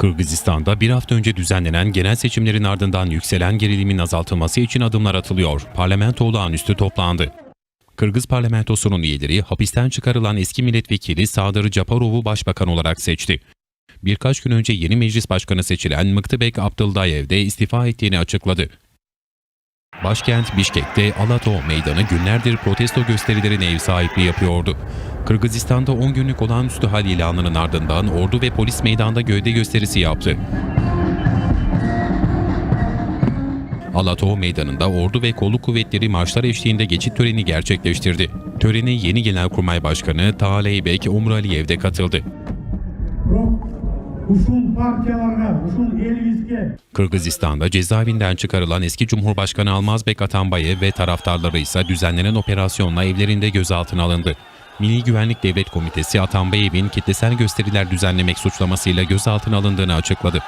Kırgızistan'da bir hafta önce düzenlenen genel seçimlerin ardından yükselen gerilimin azaltılması için adımlar atılıyor. Parlamento olağanüstü toplandı. Kırgız parlamentosunun üyeleri hapisten çıkarılan eski milletvekili Sadır Caparov'u başbakan olarak seçti. Birkaç gün önce yeni meclis başkanı seçilen Mıktıbek Abdıldayev de istifa ettiğini açıkladı. Başkent Bişkek'te Alato Meydanı günlerdir protesto gösterilerine ev sahipliği yapıyordu. Kırgızistan'da 10 günlük olağanüstü hal ilanının ardından ordu ve polis meydanda gövde gösterisi yaptı. Alato Meydanı'nda ordu ve kolluk kuvvetleri marşlar eşliğinde geçit töreni gerçekleştirdi. Törene yeni Genelkurmay Başkanı Taaleybek Umraliyev de katıldı. Kırgızistan'da cezaevinden çıkarılan eski Cumhurbaşkanı Almazbek Atambayev ve taraftarları ise düzenlenen operasyonla evlerinde gözaltına alındı. Milli Güvenlik Devlet Komitesi Atambayev'in kitlesel gösteriler düzenlemek suçlamasıyla gözaltına alındığını açıkladı.